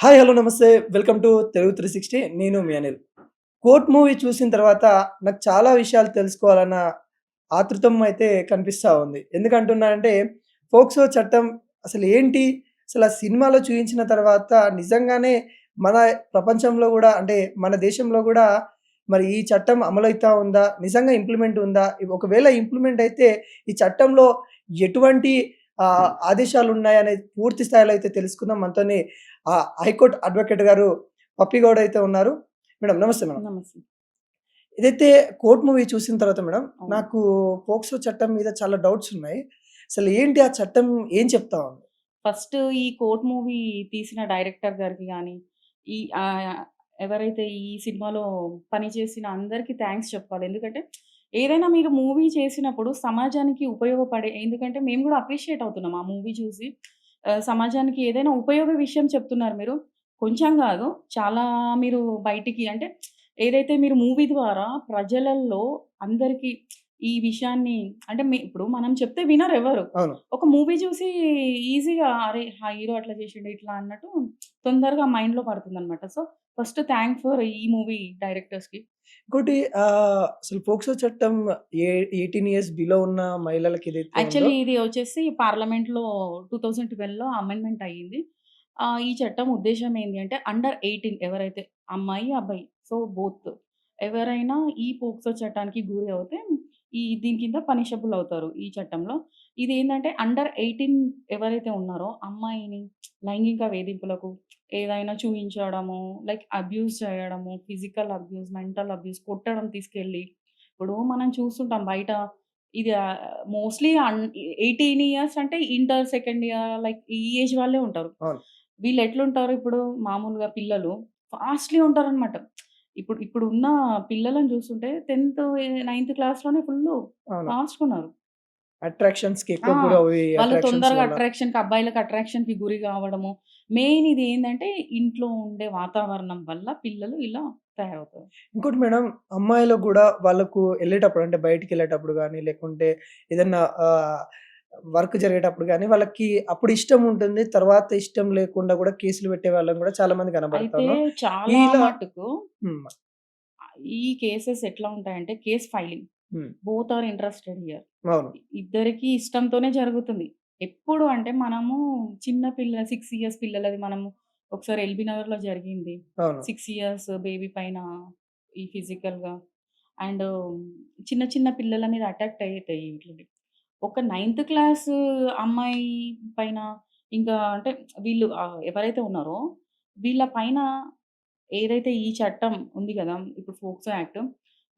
Hi hello నమస్తే. Welcome to Telugu three sixty. నేను మీ అనిల్. కోర్ట్ మూవీ చూసిన తర్వాత నాకు చాలా విషయాలు తెలుసుకోవాలన్న ఆతృతం అయితే కనిపిస్తూ ఉంది. ఎందుకంటున్నా అంటే ఫోక్సో చట్టం అసలు ఏంటి? అసలు ఆ సినిమాలో చూపించిన తర్వాత నిజంగానే మన ప్రపంచంలో కూడా అంటే మన దేశంలో కూడా మరి ఈ చట్టం అమలవుతా ఉందా? నిజంగా ఇంప్లిమెంట్ ఉందా? ఒకవేళ ఇంప్లిమెంట్ అయితే ఈ చట్టంలో ఎటువంటి ఆదేశాలు ఉన్నాయనేది పూర్తి స్థాయిలో అయితే తెలుసుకుందాం. మనతోని ఆ హైకోర్టు అడ్వకేట్ గారు పప్పి గౌడ్ అయితే ఉన్నారు. మేడం నమస్తే మేడం. నమస్తే. ఇదైతే కోర్ట్ మూవీ చూసిన తర్వాత మేడం. నాకు పోక్సో చట్టం మీద చాలా డౌట్స్ ఉన్నాయి. అసలు ఏంటి ఆ చట్టం ఏం చెప్తా ఉంది? ఫస్ట్ ఈ కోర్ట్ మూవీ తీసిన డైరెక్టర్ గారికి కానీ ఈ ఎవరైతే ఈ సినిమాలో పనిచేసిన అందరికీ థ్యాంక్స్ చెప్పాలి. ఎందుకంటే ఏదైనా మీరు మూవీ చేసినప్పుడు సమాజానికి ఉపయోగపడే ఎందుకంటే మేము కూడా అప్రిషియేట్ అవుతున్నాం ఆ మూవీ చూసి. సమాజానికి ఏదైనా ఉపయోగ విషయం చెప్తున్నారు మీరు. కొంచెం కాదు చాలా మీరు బయటికి అంటే ఏదైతే మీరు మూవీ ద్వారా ప్రజలలో అందరికీ ఈ విషయాన్ని అంటే మీ ఇప్పుడు మనం చెప్తే వినరు ఎవరు. ఒక మూవీ చూసి ఈజీగా అరే ఆ హీరో అట్లా చేసిండు ఇట్లా అన్నట్టు తొందరగా మైండ్లో పడుతుంది అనమాట సో ఫస్ట్ థ్యాంక్ ఫర్ ఈ మూవీ డైరెక్టర్స్కి. ఇంకోటి ఆ, అసలు పోక్సో చట్టం ఏ ఎయిటీన్ ఇయర్స్ బిలో ఉన్న మహిళలకి ఇది ఉందో, యాక్చువల్లీ ఇది వచ్చేసి పార్లమెంట్లో టూ థౌజండ్ ట్వెల్వ్లో అమెండ్మెంట్ అయ్యింది. ఆ, ఈ చట్టం ఉద్దేశం ఏంటి అంటే అండర్ ఎయిటీన్ ఎవరైతే అమ్మాయి అబ్బాయి సో బోత్ ఎవరైనా ఈ పోక్సో చట్టానికి గురి అవుతే ఈ దీని కింద పనిషబుల్ అవుతారు ఈ చట్టంలో. ఇది ఏంటంటే అండర్ ఎయిటీన్ ఎవరైతే ఉన్నారో అమ్మాయిని లైంగిక వేధింపులకు ఏదైనా చూపించడము లైక్ అబ్యూస్ చేయడము ఫిజికల్ అబ్యూస్ మెంటల్ అబ్యూస్ కొట్టడం తీసుకెళ్ళి ఇప్పుడు మనం చూస్తుంటాం బయట ఇది మోస్ట్లీ ఎయిటీన్ ఇయర్స్ అంటే ఇంటర్ సెకండ్ ఇయర్ లైక్ ఈ ఏజ్ వాళ్ళే ఉంటారు. అవును. వీళ్ళు ఎట్లుంటారు ఇప్పుడు మామూలుగా పిల్లలు ఫాస్ట్లీ ఉంటారు అనమాట ఇప్పుడు ఇప్పుడు ఉన్న పిల్లలను చూస్తుంటే టెన్త్ నైన్త్ క్లాస్లోనే ఫుల్ అవును. ఫాస్ట్ ఉన్నారు. అట్రాక్షన్స్కి ఎక్కువ వాళ్ళు తొందరగా. అట్రాక్షన్కి అబ్బాయిలకు అట్రాక్షన్కి గురి కావడము మెయిన్ ఇది ఏంటంటే ఇంట్లో ఉండే వాతావరణం వల్ల పిల్లలు ఇలా తయారవుతారు ఇంకోటి మేడం అమ్మాయిలకు కూడా వాళ్ళకు వెళ్ళేటప్పుడు అంటే బయటికి వెళ్ళేటప్పుడు కానీ లేకుంటే ఏదన్నా వర్క్ జరిగేటప్పుడు కానీ వాళ్ళకి అప్పుడు ఇష్టం ఉంటుంది తర్వాత ఇష్టం లేకుండా కూడా కేసులు పెట్టే వాళ్ళని కూడా చాలా మంది కనబడతారు చాలా మటుకు ఈ కేసెస్ ఎట్లా ఉంటాయంటే case filing. Both are interested year ఇద్దరికి ఇష్టంతోనే జరుగుతుంది. ఎప్పుడు అంటే మనము చిన్న పిల్ల సిక్స్ ఇయర్స్ పిల్లలది మనము ఒకసారి ఎల్బీ నగర్లో జరిగింది. అవును. సిక్స్ ఇయర్స్ బేబీ పైన ఈ ఫిజికల్గా. అండ్ చిన్న చిన్న పిల్లల మీద అటాక్ట్ అవుతాయి వీటికి ఒక నైన్త్ క్లాస్ అమ్మాయి పైన ఇంకా అంటే వీళ్ళు ఎవరైతే ఉన్నారో వీళ్ళ పైన ఏదైతే ఈ చట్టం ఉంది కదా ఇప్పుడు ఫోక్సో యాక్ట్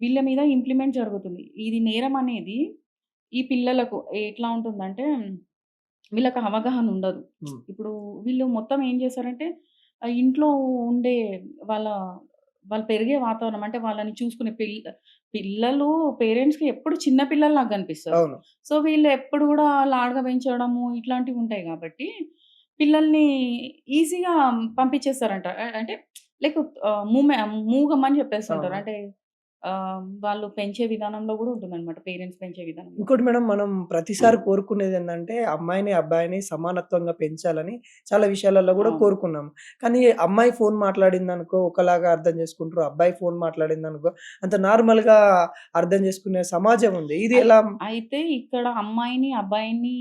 వీళ్ళ మీద ఇంప్లిమెంట్ జరుగుతుంది. ఇది నేరం అనేది ఈ పిల్లలకు ఎట్లా ఉంటుందంటే వీళ్ళకి అవగాహన ఉండదు. ఇప్పుడు వీళ్ళు మొత్తం ఏం చేస్తారంటే ఆ ఇంట్లో ఉండే వాళ్ళ వాళ్ళు పెరిగే వాతావరణం అంటే వాళ్ళని చూసుకునే పిల్ల పిల్లలు పేరెంట్స్కి ఎప్పుడు చిన్న పిల్లల్లాగా కనిపిస్తారు. సో వీళ్ళు ఎప్పుడు కూడా లాడ్గా పెంచడము ఇట్లాంటివి ఉంటాయి కాబట్టి పిల్లల్ని ఈజీగా పంపించేస్తారంట. అంటే లైక్ మూమె మూగమ్మని చెప్పేస్తుంటారు. అంటే వాళ్ళు పెంచే విధానంలో కూడా ఉంటుందన్నమాట పేరెంట్స్ పెంచే విధానం ఇంకోటి మేడం మనం ప్రతిసారి కోరుకునేది ఏంటంటే అమ్మాయిని అబ్బాయిని సమానత్వంగా పెంచాలని చాలా విషయాలలో కూడా. కోరుకున్నాం. కానీ అమ్మాయి ఫోన్ మాట్లాడింది అనుకో ఒకలాగా అర్థం చేసుకుంటారు అబ్బాయి ఫోన్ మాట్లాడింది అనుకో అంత నార్మల్గా అర్థం చేసుకునే సమాజం ఉంది. ఇది ఎలా? అయితే ఇక్కడ అమ్మాయిని అబ్బాయిని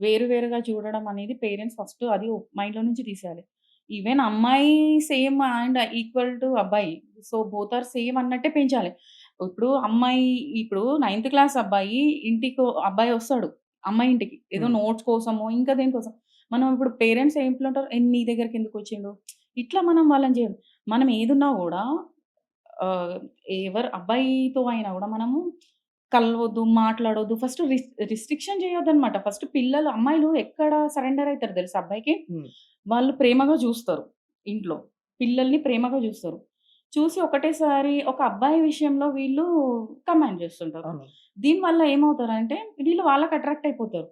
వేరు వేరుగా చూడడం అనేది పేరెంట్స్ ఫస్ట్ అది మైండ్లో నుంచి తీసేయాలి. ఈవెన్ అమ్మాయి సేమ్ అండ్ ఈక్వల్ టు అబ్బాయి. సో బోత్ ఆర్ సేమ్ అన్నట్టే పెంచాలి. ఇప్పుడు అమ్మాయి ఇప్పుడు నైన్త్ క్లాస్ అబ్బాయి ఇంటికి అబ్బాయి వస్తాడు అమ్మాయి ఇంటికి. ఏదో Hmm. నోట్స్ కోసమో ఇంకా దేనికోసం మనం ఇప్పుడు పేరెంట్స్ ఏంట్లో ఉంటారు "ఏ, నీ దగ్గరికి ఎందుకు వచ్చిండు? ఇట్లా మనం వాళ్ళని చేయాలి. మనం ఏదున్నా కూడా ఎవరు అబ్బాయితో అయినా కూడా మనము కలవద్దు మాట్లాడొద్దు. ఫస్ట్ రిస్ట్రిక్షన్ చేయొద్దు అనమాట ఫస్ట్ పిల్లలు అమ్మాయిలు ఎక్కడ సరెండర్ అవుతారు తెలుసు అబ్బాయికి? Hmm. వాళ్ళు ప్రేమగా చూస్తారు ఇంట్లో. పిల్లల్ని ప్రేమగా చూస్తారు. చూసి ఒకటేసారి ఒక అబ్బాయి విషయంలో వీళ్ళు కమాండ్ చేస్తుంటారు. దీనివల్ల ఏమవుతారంటే వీళ్ళు వాళ్ళకి అట్రాక్ట్ అయిపోతారు.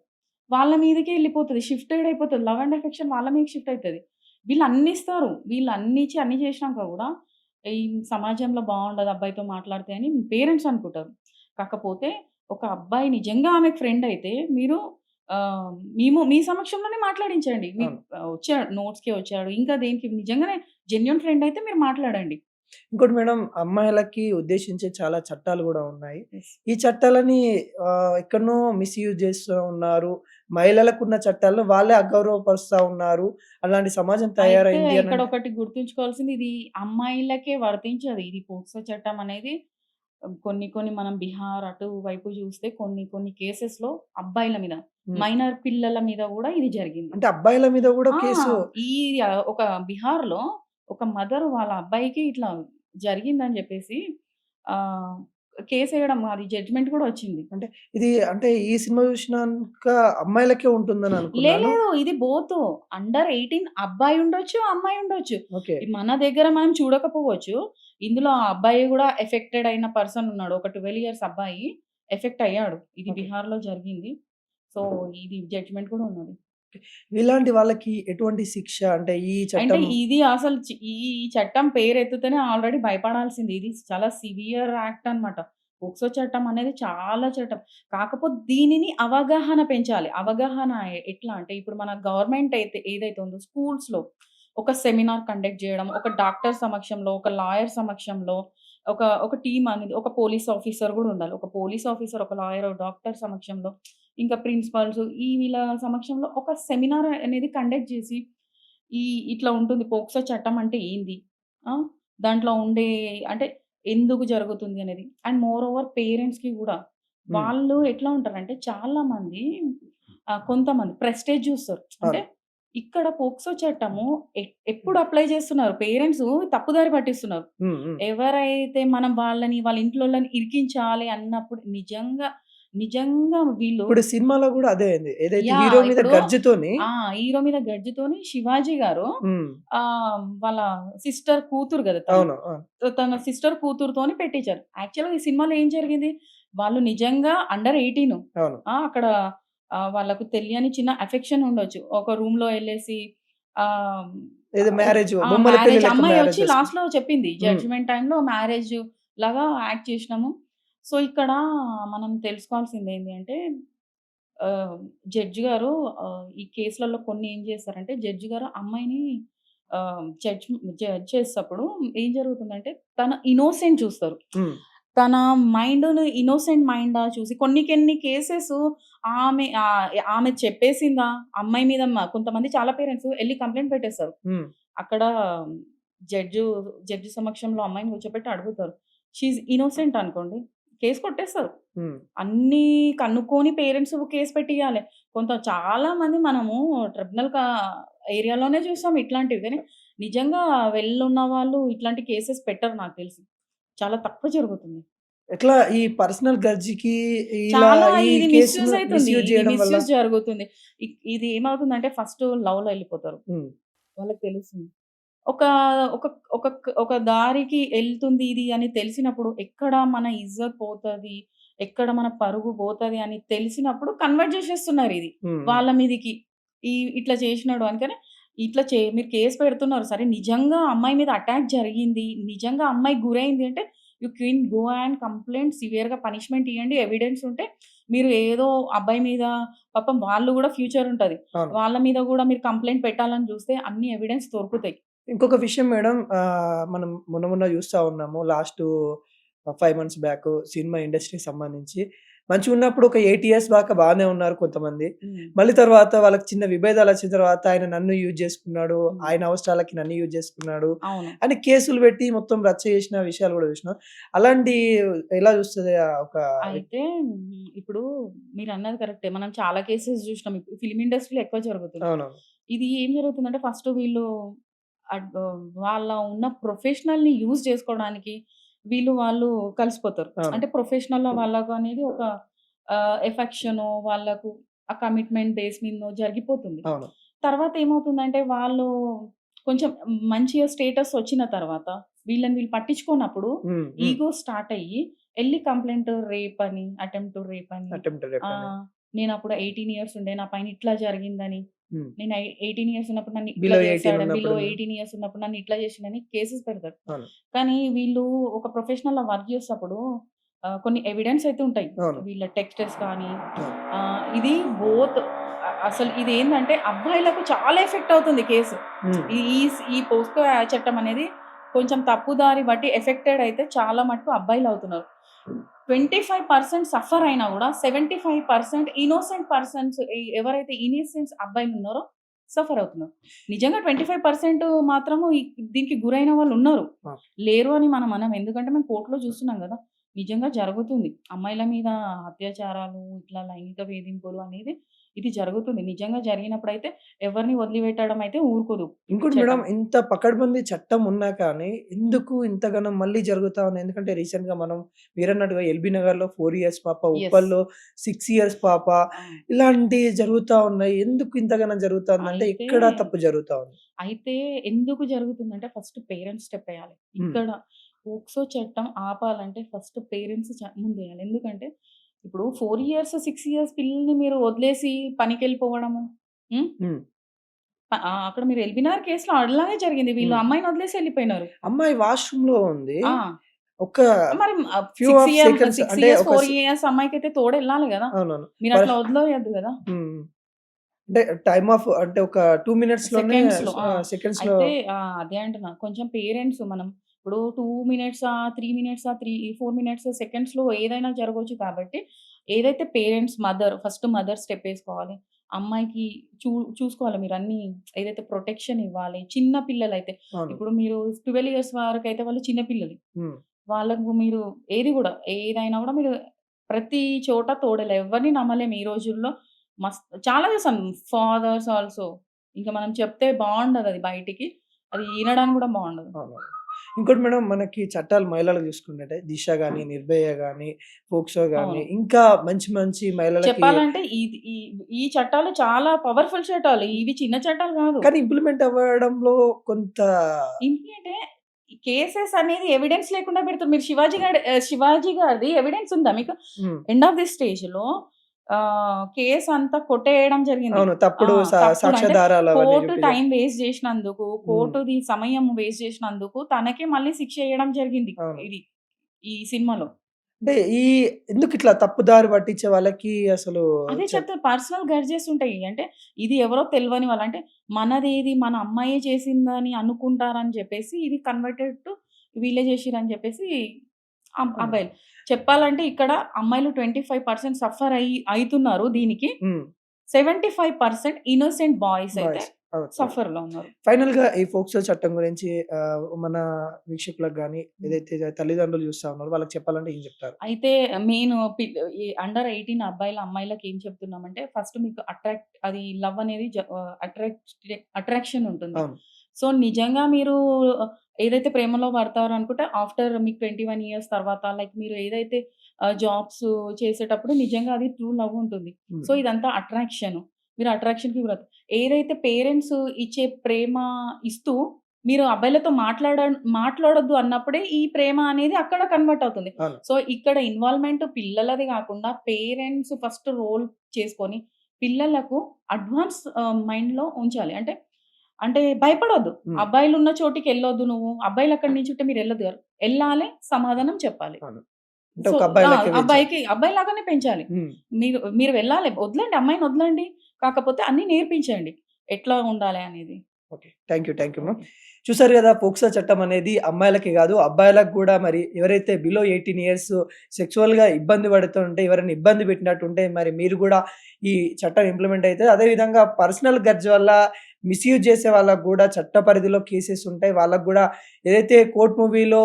వాళ్ళ మీదకే వెళ్ళిపోతుంది. షిఫ్టెడ్ అయిపోతుంది. లవ్ అండ్ ఎఫెక్షన్ వాళ్ళ మీద షిఫ్ట్ అవుతుంది వీళ్ళు అన్ని ఇస్తారు. వీళ్ళు అన్ని ఇచ్చి అన్ని చేసినాక కూడా ఈ సమాజంలో బాగుండదు అబ్బాయితో మాట్లాడితే అని పేరెంట్స్ అనుకుంటారు. కాకపోతే ఒక అబ్బాయి నిజంగా ఆమెకు ఫ్రెండ్ అయితే మీరు మేము మీ సమక్షంలోనే మాట్లాడించండి. వచ్చాడు నోట్స్‌కే వచ్చాడు. ఇంకా దేనికి నిజంగానే జెన్యూన్ ఫ్రెండ్ అయితే మీరు మాట్లాడండి. ఇంకోటి మేడం అమ్మాయిలకి ఉద్దేశించే చాలా చట్టాలు గూడా ఉన్నాయి. ఈ చట్టాలని ఎక్కడనో మిస్‌యూజ్ చేస్తూ ఉన్నారు. మహిళలకున్న చట్టాలను వాళ్ళే అగౌరవపరుస్తా ఉన్నారు. అలాంటి సమాజం తయారైంది ఇక్కడ ఒకటి గుర్తుంచుకోవాల్సింది ఇది అమ్మాయిలకే వర్తించదు. ఇది పోక్సో చట్టం అనేది కొన్ని కొన్ని మనం బిహార్ అటువైపు చూస్తే కొన్ని కొన్ని కేసెస్‌లో అబ్బాయిల మీద. మైనర్ పిల్లల మీద గూడా ఇది జరిగింది. అంటే అబ్బాయిల మీద ఆ! కేసు ఈ ఒక బిహార్‌లో ఒక మదర్ వాళ్ళ అబ్బాయికి ఇట్లా జరిగిందని జెప్పేసి ఆహ్, కేసేయడం అది జడ్జ్‌మెంట్ గూడా వచ్చింది. అంటే ఇది అంటే ఈ సినిమా చూసినాక అమ్మాయిలకే ఉంటుందని లే. లేదు. ఇది బోత్ అండర్ 18 అబ్బాయి ఉండొచ్చు, అమ్మాయి ఉండొచ్చు. మన దగ్గర మనం చూడకపోవచ్చు. ఇందులో ఆ అబ్బాయి గూడా ఎఫెక్టెడ్ అయిన పర్సన్ ఉన్నాడు. ఒక 12 ఇయర్స్ అబ్బాయి ఎఫెక్ట్ అయ్యాడు. ఇది. బిహార్‌లో జరిగింది. సో, ఇది జడ్జ్‌మెంట్ కూడా ఉన్నది. ఇలాంటి వాళ్ళకి ఎటువంటి శిక్ష అంటే ఈ అంటే చట్టం ఇది అసలు చి ఈ చట్టం పేరెత్తితేనే ఆల్రెడీ భయపడాల్సింది. ఇది చాలా సివియర్ యాక్ట్ అన్నమాట. పోక్సో చట్టం అనేది చాలా చట్టం. కాకపోతే దీనిని అవగాహన పెంచాలి. అవగాహన ఎ ఎట్లా అంటే ఇప్పుడు మన గవర్నమెంట్ అయితే ఏదైతే ఉందో స్కూల్స్‌లో ఒక సెమినార్ కండక్ట్ చేయడం, ఒక డాక్టర్ సమక్షంలో, ఒక లాయర్ సమక్షంలో, ఒక ఒక టీమ్ అనేది ఒక పోలీస్ ఆఫీసర్ గూడా ఉండాలి. ఒక పోలీస్ ఆఫీసర్, ఒక లాయర్, డాక్టర్ సమక్షంలో, ఇంకా ప్రిన్సిపల్స్ ఈ వీళ్ళ సమక్షంలో ఒక సెమినార్ అనేది కండక్ట్ చేసి, ఈ ఇట్లా ఉంటుంది పోక్సో చట్టం అంటే ఏంది? ఆ! దాంట్లో ఉండే అంటే ఎందుకు జరుగుతుంది అనేది. అండ్ మోర్ ఓవర్ పేరెంట్స్‌కి హ్మ్. వాళ్ళు ఎట్లా ఉంటారంటే చాలామంది ఆహ్, కొంతమంది ప్రెస్టేజ్ చూస్తారు. అంటే. ఇక్కడ పోక్సో చట్టము ఎప్పుడు అప్లై చేస్తున్నారు. పేరెంట్స్ తప్పుదారి పట్టిస్తున్నారు. ఎవరైతే మనం వాళ్ళని వాళ్ళ ఇంట్లోళ్ళని ఇరికించాలి అన్నప్పుడు నిజంగా, నిజంగా వీళ్ళు ఇప్పుడు సినిమాలో గూడా అదే అయింది. ఏదైతే యాహ్! హీరో మీద గర్జతోని ఆ! హీరో మీద గడ్జితోని శివాజీ గారు. ఆహ్, వాళ్ళ సిస్టర్ కూతురు గదా! తను. సిస్టర్ కూతురుతోని పెట్టించారు. యాక్చువల్‌గా ఈ సినిమాలో ఏం జరిగింది? వాళ్ళు నిజంగా అండర్ 18 అవును. ఆ! అక్కడ వాళ్ళకు తెలియని చిన్న అఫెక్షన్ ఉండొచ్చు. ఒక రూమ్‌లో ఎళ్ళేసి ఆహ్, ఏదో మ్యారేజ్ అమ్మాయి వచ్చి చేసుకున్నారు. లాస్ట్‌లో చెప్పింది. జడ్జ్‌మెంట్ టైమ్‌లో మ్యారేజ్ లాగా యాక్ట్ చేసినాము. సో, ఇక్కడ మనం తెలుసుకోవాల్సింది ఏంది అంటే జడ్జ్ గారు ఈ కేసులలో కొన్ని ఏం చేస్తారంటే జడ్జ్ గారు అమ్మాయిని జడ్జ్ జడ్జ్ చేసేటప్పుడు ఏం జరుగుతుందంటే తన ఇన్నోసెంట్ చూస్తారు. తన మైండ్‌ని ఇన్నోసెంట్ మైండా చూసి కొన్ని కొన్ని కేసెస్ ఆమె ఆమె చెప్పేసిందా? అమ్మాయి మీద కొంతమంది చాలా పేరెంట్స్ ఎళ్ళి కంప్లెయింట్ పెట్టేస్తారు. అక్కడ జడ్జు జడ్జి సమక్షంలో అమ్మాయిని కూర్చోబెట్టి అడుగుతారు. షీ ఈస్ ఇన్నోసెంట్ అనుకోండి. కేస్ కొట్టేస్తారు. అన్నీ కనుక్కొని పేరెంట్స్ కేస్ పెట్టియాలి. కొంత చాలా మంది మనము ట్రిబ్యునల్ ఏరియాలోనే చూసాం ఇట్లాంటివి. కానీ నిజంగా వెల్ వాళ్ళు ఇట్లాంటి కేసెస్ పెట్టరు నాకు తెలిసి. చాలా తక్కువ జరుగుతుంది. ఎట్లా ఈ పర్సనల్ గర్జ్‌కి జరుగుతుంది. ఇది ఏమవుతుందంటే ఫస్ట్ లవ్‌లో ఎళ్ళిపోతారు. హ్మ్. వాళ్ళకి తెలుస్తుంది. ఒక ఒక ఒక ఒక దారికి ఎళ్తుంది ఇది అని తెలిసినప్పుడు ఎక్కడ మన ఇజ్జత్ పోతది, ఎక్కడ మన పరువు పోతది అని తెలిసినప్పుడు కన్వర్ట్ చేసేస్తున్నారు ఇది. వాళ్ళ మీదికి. ఈ ఇట్లా చేసినాడు అందుకని ఇట్లా చే మీరు కేస్ పెడుతున్నారు. సరే నిజంగా అమ్మాయి మీద అటాక్ జరిగింది. నిజంగా అమ్మాయి గురైంది అంటే you can go and complaint సివియర్‌గా పనిష్మెంట్ ఇయ్యండి. ఎవిడెన్స్ ఉంటే మీరు ఏదో అబ్బాయి మీద పాపం వాళ్ళు గూడా ఫ్యూచర్ ఉంటది. వాళ్ళ మీద గూడా మీరు కంప్లెయింట్ పెట్టాలని చూస్తే అన్ని ఎవిడెన్స్ దొరుకుతాయి. ఇంకొక విషయం మేడం మనం మొన్న మొన్న చూస్తా ఉన్నాము. లాస్టు 5 మంత్స్ బ్యాక్ సినిమా ఇండస్ట్రీకి సంబంధించి మంచిగున్నప్పుడు ఒక 8 ఇయర్స్ దాకా బానే ఉన్నారు కొంతమంది. మళ్ళీ తర్వాత వాళ్ళకి చిన్న విభేదాలొచ్చిన తర్వాత ఆయన నన్ను యూజ్ చేసుకున్నాడు. ఆయన అవసరాలకి నన్ను యూజ్ చేసుకున్నాడు. అని కేసులు పెట్టి మొత్తం రచ్చ చేసిన విషయాలు గూడా చూసినాం. అలాంటి ఎలా చూస్తది ఒక అయితే ఇప్పుడు మీరన్నది కరెక్టే. మనం చాలా కేసెస్. ఇప్పుడు ఫిల్మ్ ఇండస్ట్రీలో ఎక్కువ జరుగుతుంది. ఇది ఏం జరుగుతుందంటే ఫస్ట్ వీళ్ళు వాళ్ళ ఉన్న ప్రొఫెషనల్‌ని యూజ్ చేసుకోవడానికి వీళ్ళు వాళ్ళు కలిసిపోతారు. అంటే ప్రొఫెషనల్‌లో వాళ్ళకు అనేది ఒక ఎఫెక్షనో వాళ్ళకు ఆ కమిట్మెంట్ బేస్ మీదనో జరిగిపోతుంది. తర్వాత ఏమవుతుందంటే వాళ్ళు కొంచెం మంచిగా స్టేటస్ వచ్చిన తర్వాత వీళ్ళని వీళ్ళు పట్టించుకోనప్పుడు. ఈగో స్టార్ట్ అయ్యి ఎళ్ళి కంప్లెయింట్ రేప్ అని, అటెంప్ట్ రేప్ అని. ఆహ్, నేనప్పుడు 18 ఇయర్స్ ఉండే. నా పైన ఇట్లా జరిగిందని. నేను 18 ఇయర్స్ ఉన్నప్పుడు నన్ను ఇట్లా బిలో 18 చేశాడు. బిలో 18 ఇయర్స్ ఉన్నప్పుడు నన్ను ఇట్లా చేసిండని కేసెస్ పెడతారు. కానీ వీళ్ళు ఒక ప్రొఫెషనల్‌లో వర్క్ చేసేటప్పుడు ఆహ్, కొన్ని ఎవిడెన్స్ అయితే ఉంటాయి. వీళ్ళ టెక్స్టెస్ కానీ ఇది బోత్ అసలు ఇదేందంటే అబ్బాయిలకు చాలా ఎఫెక్ట్ అవుతుంది కేసు. ఈ ఈ పోస్కో చట్టం అనేది కొంచెం తప్పుదారి బట్టి ఎఫెక్టెడ్ అయితే చాలా మటుకు అబ్బాయిలు అవుతున్నారు. 25% సఫర్ అయినా గూడా 75% ఇన్నోసెంట్ పర్సన్స్ ఎవరైతే ఇన్నోసెన్స్ అబ్బాయిలున్నారో సఫర్ అవుతున్నారు. నిజంగా 25% మాత్రము ఈ దీనికి గురైన వాళ్ళున్నారు. ఆ! లేరు అని మనం అనం. ఎందుకంటే మేము కోర్ట్‌లో చూస్తున్నాం గదా! నిజంగా జరుగుతుంది. అమ్మాయిల మీద అత్యాచారాలు, ఇట్లా లైంగిక వేధింపులు అనేది ఇది జరుగుతుంది. నిజంగా జరిగినప్పుడైతే ఎవరిని వదిలిపెట్టడం అయితే ఊరుకోదు ఇంకోటి మేడం. ఇంత పకడ్బందీ చట్టం ఉన్నా కానీ ఎందుకు ఇంతగనం మళ్ళీ జరుగుతా ఉంది? ఎందుకంటే రీసెంట్‌గా మనం మీరన్నట్టుగా ఎల్బీ నగర్‌లో 4 ఇయర్స్ పాప. ఉప్పల్లో 6 ఇయర్స్ పాప ఆ! ఇలాంటియి జరుగుతా ఉన్నాయి. ఎందుకు ఇంతగనం జరుగుతాందంటే అయితే ఎక్కడ తప్పు జరుగుతా ఉంది? అయితే ఎందుకు జరుగుతుందంటే ఫస్ట్ పేరెంట్స్ స్టెప్ ఎయ్యాలి. హ్మ్. ఇక్కడ పోక్సో చట్టం ఆపాలంటే ఫస్ట్ పేరెంట్స్ ముందేయాలి. ఎందుకంటే ఇప్పుడు 4 ఇయర్స్, 6 ఇయర్స్ పిల్లల్ని మీరు వదిలేసి. అ ఆ! అక్కడ మీరు నగర్ కేస్‌లో అలాగే జరిగింది. వీళ్ళు. అమ్మాయిని వదిలేసి ఎళ్ళిపోయినారు. అమ్మాయి వాష్‌రూమ్‌లో ఉంది. ఆ! ఒక మరి ఆహ్, ఫ్యూ 6 ఆఫ్ ఇయర్ సెకండ్స్ 6 అంటే ఇయర్స్, ఒక 4 స్ ఇయర్స్ అమ్మాయికైతే తోడెళ్ళాలి గదా! అవునవును. మీరు మరి అట్లా వదిలేయొద్దు! హ్మ్. అంటే టైమ్ ఆఫ్ అంటే ఒక 2 మినిట్స్‌లోనే సెకండ్స్‌లో. ఆ! ఆహ్, సెకండ్స్‌లో అయితే ఆహ్, అదే అంటున్నా. కొంచెం పేరెంట్స్ మనం ఇప్పుడు 2 మినిట్సా, 3 మినిట్సా, 3, 4 మినిట్స్, సెకండ్స్‌లో ఏదైనా జరగొచ్చు కాబట్టి ఏదైతే parents mother first mother step ఏసుకోవాలి. అమ్మాయికి చూ చూసుకోవాలి మీరన్నీ ఏదైతే ప్రొటెక్షన్ ఇవ్వాలి. చిన్న పిల్లలైతే అవును. ఇప్పుడు మీరు 12 ఇయర్స్ వరకైతే వాళ్ళు చిన్న పిల్లలు. వాళ్ళకు మీరు ఏది గూడా ఏదైనా గూడా మీరు ప్రతి చోట తోడేలా ఎవరిని నమ్మలేము ఈ రోజుల్లో. మస్త్ చాలా చూసాం ఫాదర్స్ ఆల్సో. ఇంక మనం చెప్తే బావుండదది బయటికి. అది ఇనడానికి గూడా బావుండదు. ఇంకోటి మేడం మనకి చట్టాలు మహిళలకు చూసుకున్నట్టే దిశ గాని, నిర్భయ గాని, పోక్సో గాని అవును. ఇంకా మంచి మంచి మహిళలకి చెప్పాలంటే ఈ చట్టాలు చాలా పవర్‌ఫుల్ చట్టాలు. ఇవి చిన్న చట్టాలు గాదు. కానీ ఇంప్లిమెంట్ అవ్వడంలో కొంత ఇంప్లిమెంటే కేసెస్ అనేది ఎవిడెన్స్ లేకుండా పెడుతున్నారు. మీరు 'శివాజీ' గారి 'శివాజీ' గారిది ఎవిడెన్స్ ఉందా మీకు? ఎండ్ ఆఫ్ ది స్టేజ్‌లో ఆహ్, కేస్ అంతా కొట్టేయడం జరిగింది. తప్పుడు కోర్ట్ టైమ్ వేస్ట్ జేసినందుకు, హ్మ్. కోర్టుది సమయం వేస్ట్ జేసినందుకు తనకే మళ్ళీ శిక్ష ఎయడం జరిగింది. ఇది ఈ సినిమాలో. అంటే ఈ ఎందుకిట్లా తప్పుదారి పట్టించే వాళ్ళకి అసలు అదే చ చెప్తా పర్సనల్ గ్రడ్జెస్ ఉంటాయి. అంటే ఇది ఎవరో తెలవని వాళ్ళు అంటే మనదేది మన అమ్మాయే చేసిందని అనుకుంటారని చెప్పేసి ఇది కన్వర్టెడ్ టు వీళ్ళే చేసిర్రని చెప్పేసి. అబ్బాయిలు. చెప్పాలంటే ఇక్కడ అమ్మాయిలు 25% సఫర్ అయ్యి అయితున్నారు దీనికి. హ్మ్. 75% ఇన్నోసెంట్ బాయ్స్ అయితే. అవును. సఫర్‌లో ఉన్నారు. ఫైనల్‌గా ఈ పోక్సో చట్టం గురించి మన వీక్షకులకు గాని, ఏదైతే తల్లిదండ్రులు చూస్తా ఉన్నారో వాళ్ళకి చెప్పాలంటే ఏం చెప్తారు? అయితే మెయిన్ అండర్ 18 అబ్బాయిల, అమ్మాయిలకి ఏం చెప్తున్నామంటే ఫస్ట్ మీకు అట్రాక్ట్ అది లవ్ అనేది అట్రాక్ట్ అట్రాక్షన్ ఉంటుంది. సో, నిజంగా మీరు ఏదైతే ప్రేమలో పడతారో అనుకుంటే ఆఫ్టర్ మీకు 21 ఇయర్స్ తర్వాత లైక్ మీరు ఏదైతే జాబ్స్ చేసేటప్పుడు నిజంగా అది ట్రూ లవ్ ఉంటుంది. సో. ఇదంతా అట్రాక్షన్. మీరు అట్రాక్షన్‌కి గురవుతారు. ఏదైతే పేరెంట్స్ ఇచ్చే ప్రేమ ఇస్తూ మీరు అబ్బాయిలతో మాట్లాడ మాట్లాడొద్దు అన్నప్పుడే ఈ ప్రేమ అనేది అక్కడ కన్వర్ట్ అవుతుంది. సో, ఇక్కడ ఇన్వాల్వ్‌మెంట్ పిల్లలది కాకుండా పేరెంట్స్ ఫస్ట్ రోల్ చేసుకొని పిల్లలకు అడ్వాన్స్ మైండ్‌లో ఉంచాలి. అంటే, అంటే భయపడొద్దు. హ్మ్. అబ్బాయిలున్న చోటికెళ్ళొద్దు నువ్వు. అబ్బాయిలు అక్కడి నుంచి ఉంటే మీరు ఎళ్ళొద్దు గారు. ఎళ్ళాలి, సమాధానం చెప్పాలి. ఆ! అబ్బాయి లెక్క పెంచాలి. అబ్బాయికి. మీరు మీరు వెళ్ళాలి. వదలండి అమ్మాయిని వదలండి. కాకపోతే అన్నీ నేర్పించండి. ఎట్లా ఉండాలి అనేది. Okay. Thank you. Thank you ma'am. చూసారు కదా పోక్సో చట్టం అనేది అమ్మాయిలకి కాదు అబ్బాయిలకు కూడా మరి ఎవరైతే బిలో 18 ఇయర్స్ సెక్చువల్గా ఇబ్బంది పడుతుంటే, ఎవరైనా ఇబ్బంది పెట్టినట్టుంటే మరి మీరు కూడా ఈ చట్టం ఇంప్లిమెంట్ అవుతుంది అదే విధంగా పర్సనల్ గర్జ్ వల్ల మిస్‌యూజ్ చేసే వాళ్ళకు కూడా చట్ట పరిధిలో కేసెస్ ఉంటాయి. వాళ్ళకు కూడా ఏదైతే కోర్ట్ మూవీలో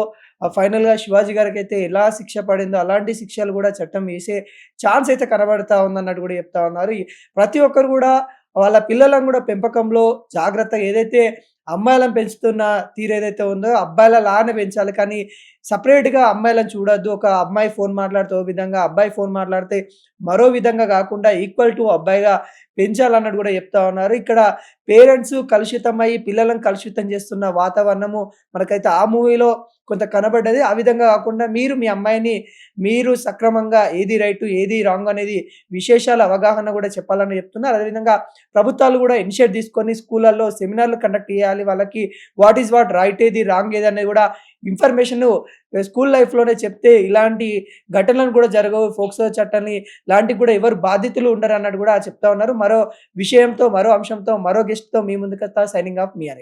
ఫైనల్‌గా శివాజీ గారికైతే ఎలా శిక్ష పడిందో అలాంటి శిక్షలు కూడా చట్టం వేసే ఛాన్స్ అయితే కనబడతా ఉందన్నట్టు కూడా చెప్తా ఉన్నారు. ప్రతి ఒక్కరు కూడా వాళ్ళ పిల్లలను కూడా పెంపకంలో జాగ్రత్తగా ఏదైతే అమ్మాయిలను పెంచుతున్న తీరేదైతే ఉందో అబ్బాయిల లానే పెంచాలి. కానీ సపరేట్గా అమ్మాయిలను చూడొద్దు. ఒక అమ్మాయి ఫోన్ మాట్లాడితే ఓ విధంగా, అబ్బాయి ఫోన్ మాట్లాడితే మరో విధంగా కాకుండా ఈక్వల్ టు అబ్బాయిగా పెంచాలన్నట్టు కూడా చెప్తా ఉన్నారు. ఇక్కడ పేరెంట్స్ కలుషితమై పిల్లలను కలుషితం చేస్తున్న వాతావరణము మనకైతే ఆ మూవీలో కొంత కనబడ్డది. ఆ విధంగా కాకుండా మీరు మీ అమ్మాయిని మీరు సక్రమంగా ఏది రైటు, ఏది రాంగ్ అనేది విశేషాల అవగాహన కూడా చెప్పాలని చెప్తున్నారు. అదేవిధంగా ప్రభుత్వాలు కూడా ఇనిషియేట్ తీసుకొని స్కూళ్ళల్లో సెమినార్‌లు కండక్ట్ చేయాలి. వాళ్ళకి వాట్ ఈస్ వాట్ రైట్ ఏది, రాంగ్ ఏది అనేది కూడా ఇన్ఫర్మేషను స్కూల్ లైఫ్‌లోనే చెప్తే ఇలాంటి ఘటనలు కూడా జరగవు. ఫోక్సో చట్టాన్ని లాంటివి కూడా ఎవరు బాధితులు ఉండరన్నట్టు కూడా చెప్తా ఉన్నారు. మరో విషయంతో, మరో అంశంతో, మరో గెస్ట్‌తో మీ ముందుకు సైనింగ్ ఆఫ్ మీ అనే